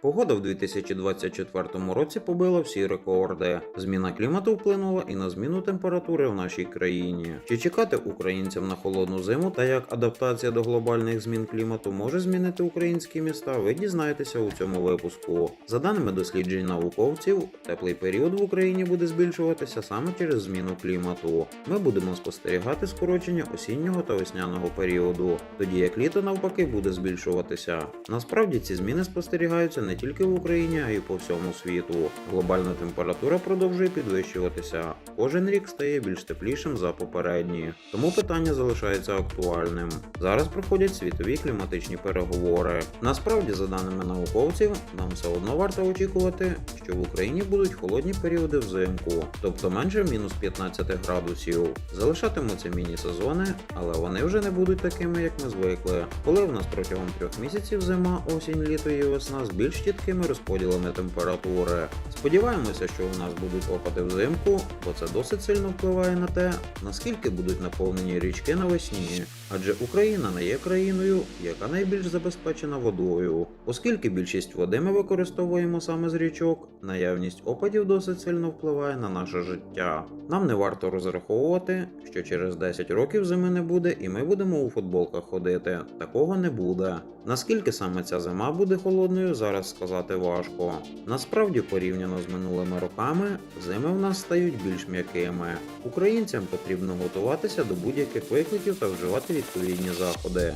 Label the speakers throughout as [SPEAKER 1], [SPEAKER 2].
[SPEAKER 1] Погода в 2024 році побила всі рекорди. Зміна клімату вплинула і на зміну температури в нашій країні. Чи чекати українцям на холодну зиму та як адаптація до глобальних змін клімату може змінити українські міста? Ви дізнаєтеся у цьому випуску. За даними досліджень науковців, теплий період в Україні буде збільшуватися саме через зміну клімату. Ми будемо спостерігати скорочення осіннього та весняного періоду, тоді як літо навпаки буде збільшуватися. Насправді ці зміни спостерігаються не тільки в Україні, а й по всьому світу. Глобальна температура продовжує підвищуватися. Кожен рік стає більш теплішим за попередні. Тому питання залишається актуальним. Зараз проходять світові кліматичні переговори. Насправді, за даними науковців, нам все одно варто очікувати, що в Україні будуть холодні періоди взимку, тобто менше мінус 15 градусів. Залишатимуться міні-сезони, але вони вже не будуть такими, як ми звикли. Коли в нас протягом трьох місяців зима, осінь, літо і весна з більш чіткими розподілами температури. Сподіваємося, що у нас будуть опади взимку, бо це досить сильно впливає на те, наскільки будуть наповнені річки навесні. Адже Україна не є країною, яка найбільш забезпечена водою. Оскільки більшість води ми використовуємо саме з річок, наявність опадів досить сильно впливає на наше життя. Нам не варто розраховувати, що через 10 років зими не буде і ми будемо у футболках ходити. Такого не буде. Наскільки саме ця зима буде холодною, зараз сказати важко. Насправді, порівняно з минулими роками, зими в нас стають більш м'якими. Українцям потрібно готуватися до будь-яких викликів та вживати відповідні заходи.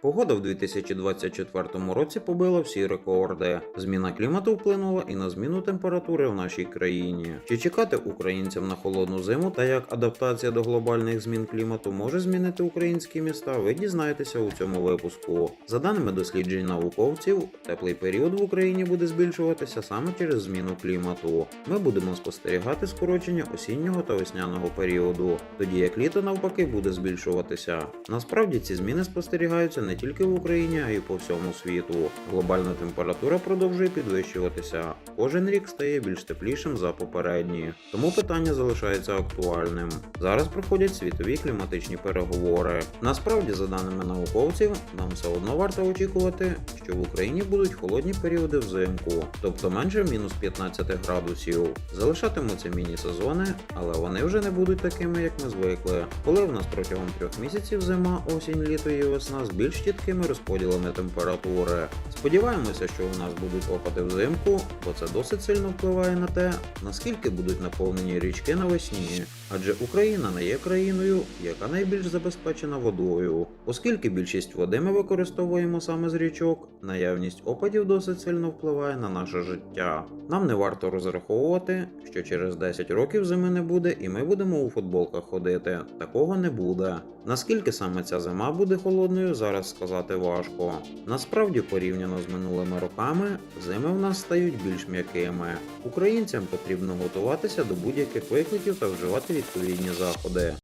[SPEAKER 1] Погода в 2024 році побила всі рекорди. Зміна клімату вплинула і на зміну температури в нашій країні. Чи чекати українцям на холодну зиму та як адаптація до глобальних змін клімату може змінити українські міста? Ви дізнаєтеся у цьому випуску. За даними досліджень науковців, теплий період в Україні буде збільшуватися саме через зміну клімату. Ми будемо спостерігати скорочення осіннього та весняного періоду, тоді як літо навпаки буде збільшуватися. Насправді ці зміни спостерігаються не тільки в Україні, а й по всьому світу. Глобальна температура продовжує підвищуватися. Кожен рік стає більш теплішим за попередні. Тому питання залишається актуальним. Зараз проходять світові кліматичні переговори. Насправді, за даними науковців, нам все одно варто очікувати, що в Україні будуть холодні періоди взимку, тобто менше мінус 15 градусів. Залишатимуться міні-сезони, але вони вже не будуть такими, як ми звикли. Коли в нас протягом трьох місяців зима, осінь, літо і весна з більш чіткими розподілами температури. Сподіваємося, що у нас будуть опади взимку, бо це досить сильно впливає на те, наскільки будуть наповнені річки навесні. Адже Україна не є країною, яка найбільш забезпечена водою. Оскільки більшість води ми використовуємо саме з річок, наявність опадів досить сильно впливає на наше життя. Нам не варто розраховувати, що через 10 років зими не буде і ми будемо у футболках ходити. Такого не буде. Наскільки саме ця зима буде холодною, зараз сказати важко. Насправді, порівняно з минулими роками, зими в нас стають більш м'якими. Українцям потрібно готуватися до будь-яких викликів та вживати відповідні заходи.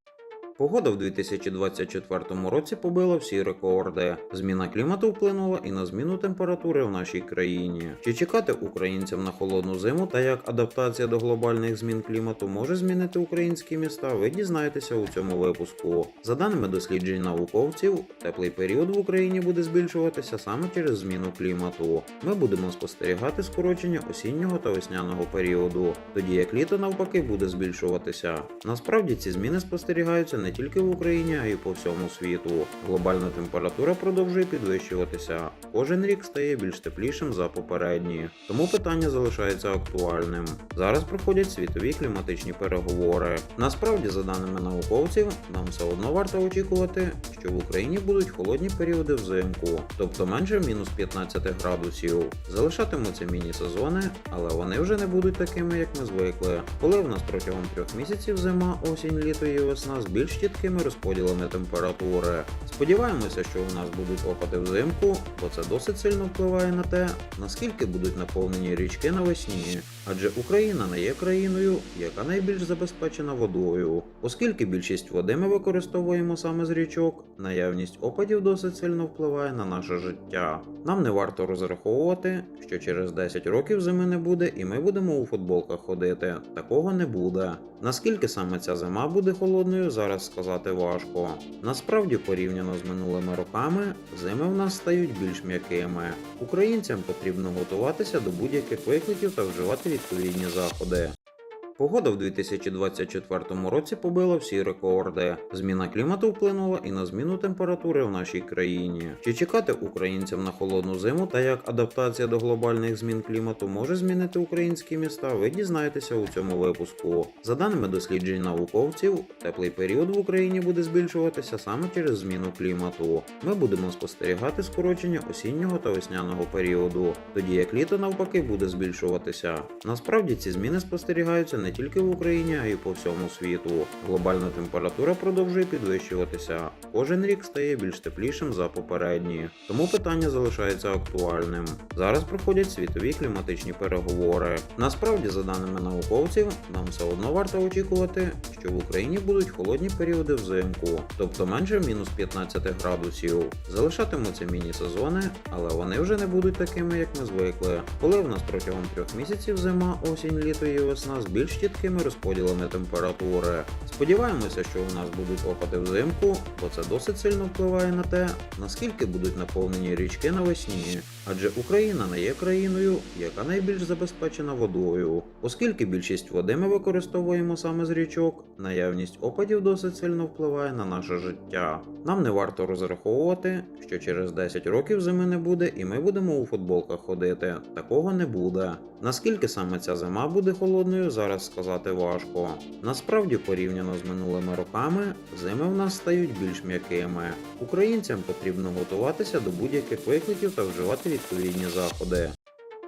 [SPEAKER 1] Погода в 2024 році побила всі рекорди. Зміна клімату вплинула і на зміну температури в нашій країні. Чи чекати українцям на холодну зиму та як адаптація до глобальних змін клімату може змінити українські міста? Ви дізнаєтеся у цьому випуску. За даними досліджень науковців, теплий період в Україні буде збільшуватися саме через зміну клімату. Ми будемо спостерігати скорочення осіннього та весняного періоду, тоді як літо навпаки буде збільшуватися. Насправді ці зміни спостерігаються не тільки в Україні, а й по всьому світу. Глобальна температура продовжує підвищуватися. Кожен рік стає більш теплішим за попередні. Тому питання залишається актуальним. Зараз проходять світові кліматичні переговори. Насправді, за даними науковців, нам все одно варто очікувати, що в Україні будуть холодні періоди взимку, тобто менше мінус 15 градусів. Залишатимуться міні-сезони, але вони вже не будуть такими, як ми звикли. Коли в нас протягом трьох місяців зима, осінь, літо і весна з більш чіткими розподілами температури. Сподіваємося, що у нас будуть опади взимку, бо це досить сильно впливає на те, наскільки будуть наповнені річки навесні. Адже Україна не є країною, яка найбільш забезпечена водою. Оскільки більшість води ми використовуємо саме з річок, наявність опадів досить сильно впливає на наше життя. Нам не варто розраховувати, що через 10 років зими не буде і ми будемо у футболках ходити. Такого не буде. Наскільки саме ця зима буде холодною, зараз сказати важко. Насправді, порівняно з минулими роками, зими в нас стають більш м'якими. Українцям потрібно готуватися до будь-яких викликів та вживати відповідні заходи. Погода в 2024 році побила всі рекорди. Зміна клімату вплинула і на зміну температури в нашій країні. Чи чекати українцям на холодну зиму та як адаптація до глобальних змін клімату може змінити українські міста? Ви дізнаєтеся у цьому випуску. За даними досліджень науковців, теплий період в Україні буде збільшуватися саме через зміну клімату. Ми будемо спостерігати скорочення осіннього та весняного періоду, тоді як літо навпаки буде збільшуватися. Насправді ці зміни спостерігаються не тільки в Україні, а й по всьому світу. Глобальна температура продовжує підвищуватися. Кожен рік стає більш теплішим за попередні. Тому питання залишається актуальним. Зараз проходять світові кліматичні переговори. Насправді, за даними науковців, нам все одно варто очікувати, що в Україні будуть холодні періоди взимку, тобто менше мінус 15 градусів. Залишатимуться міні-сезони, але вони вже не будуть такими, як ми звикли. Коли в нас протягом трьох місяців зима, осінь, літо і весна з більш чіткими розподілами температури. Сподіваємося, що у нас будуть опади взимку, бо це досить сильно впливає на те, наскільки будуть наповнені річки навесні. Адже Україна не є країною, яка найбільш забезпечена водою. Оскільки більшість води ми використовуємо саме з річок, наявність опадів досить сильно впливає на наше життя. Нам не варто розраховувати, що через 10 років зими не буде і ми будемо у футболках ходити. Такого не буде. Наскільки саме ця зима буде холодною, зараз сказати важко. Насправді, порівняно з минулими роками, зими в нас стають більш м'якими. Українцям потрібно готуватися до будь-яких викликів та вживати відповідні заходи.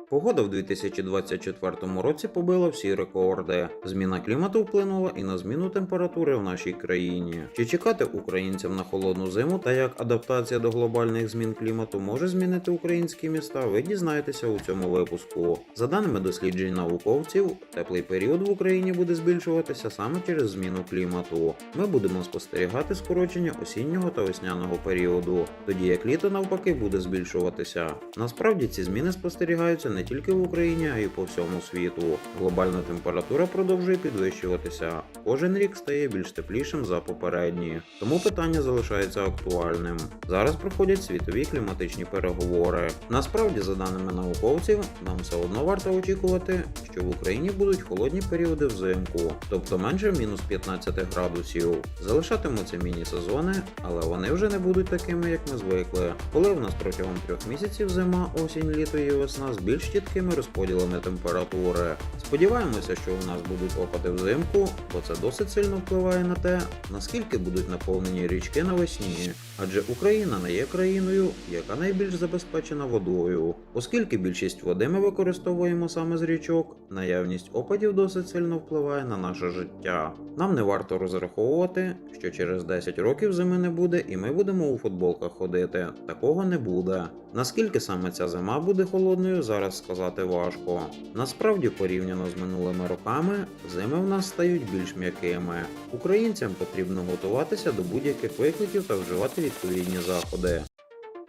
[SPEAKER 1] Погода в 2024 році побила всі рекорди. Зміна клімату вплинула і на зміну температури в нашій країні. Чи чекати українцям на холодну зиму та як адаптація до глобальних змін клімату може змінити українські міста? Ви дізнаєтеся у цьому випуску. За даними досліджень науковців, теплий період в Україні буде збільшуватися саме через зміну клімату. Ми будемо спостерігати скорочення осіннього та весняного періоду, тоді як літо навпаки буде збільшуватися. Насправді ці зміни спостерігаються не тільки в Україні, а й по всьому світу. Глобальна температура продовжує підвищуватися. Кожен рік стає більш теплішим за попередні. Тому питання залишається актуальним. Зараз проходять світові кліматичні переговори. Насправді, за даними науковців, нам все одно варто очікувати, що в Україні будуть холодні періоди взимку, тобто менше мінус 15 градусів. Залишатимуться міні-сезони, але вони вже не будуть такими, як ми звикли. Коли в нас протягом трьох місяців зима, осінь, літо і весна з більш чіткими розподілами температури. Сподіваємося, що у нас будуть опади взимку, бо це досить сильно впливає на те, наскільки будуть наповнені річки навесні. Адже Україна не є країною, яка найбільш забезпечена водою. Оскільки більшість води ми використовуємо саме з річок, наявність опадів досить сильно впливає на наше життя. Нам не варто розраховувати, що через 10 років зими не буде і ми будемо у футболках ходити. Такого не буде. Наскільки саме ця зима буде холодною, зараз сказати важко. Насправді, порівняно з минулими роками, зими в нас стають більш м'якими. Українцям потрібно готуватися до будь-яких викликів та вживати відповідні заходи.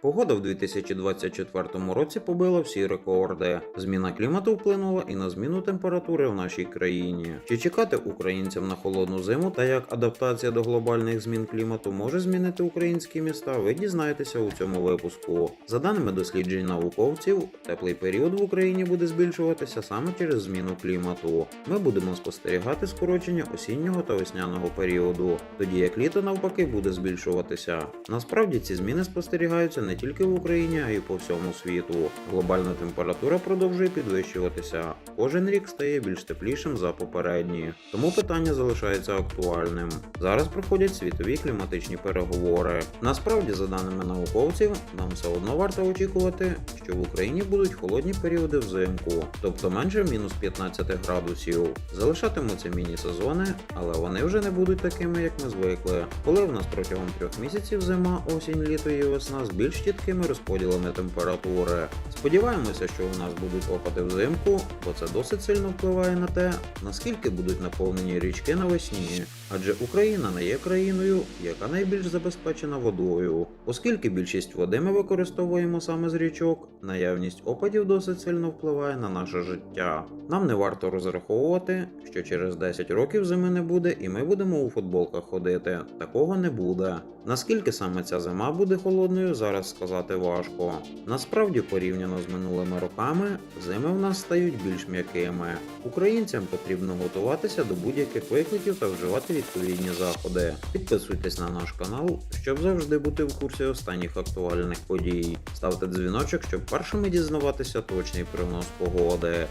[SPEAKER 1] Погода в 2024 році побила всі рекорди. Зміна клімату вплинула і на зміну температури в нашій країні. Чи чекати українцям на холодну зиму та як адаптація до глобальних змін клімату може змінити українські міста? Ви дізнаєтеся у цьому випуску. За даними досліджень науковців, теплий період в Україні буде збільшуватися саме через зміну клімату. Ми будемо спостерігати скорочення осіннього та весняного періоду, тоді як літо навпаки буде збільшуватися. Насправді ці зміни спостерігаються не тільки в Україні, а й по всьому світу. Глобальна температура продовжує підвищуватися. Кожен рік стає більш теплішим за попередні. Тому питання залишається актуальним. Зараз проходять світові кліматичні переговори. Насправді, за даними науковців, нам все одно варто очікувати, що в Україні будуть холодні періоди взимку, тобто менше мінус 15 градусів. Залишатимуться міні-сезони, але вони вже не будуть такими, як ми звикли. Коли в нас протягом трьох місяців зима, осінь, літо і весна з більш з чіткими розподілами температури. Сподіваємося, що у нас будуть опади взимку, бо це досить сильно впливає на те, наскільки будуть наповнені річки навесні. Адже Україна не є країною, яка найбільш забезпечена водою. Оскільки більшість води ми використовуємо саме з річок, наявність опадів досить сильно впливає на наше життя. Нам не варто розраховувати, що через 10 років зими не буде, і ми будемо у футболках ходити. Такого не буде. Наскільки саме ця зима буде холодною, сказати важко. Насправді, порівняно з минулими роками, зими в нас стають більш м'якими. Українцям потрібно готуватися до будь-яких викликів та вживати відповідні заходи. Підписуйтесь на наш канал, щоб завжди бути в курсі останніх актуальних подій. Ставте дзвіночок, щоб першими дізнаватися точний прогноз погоди.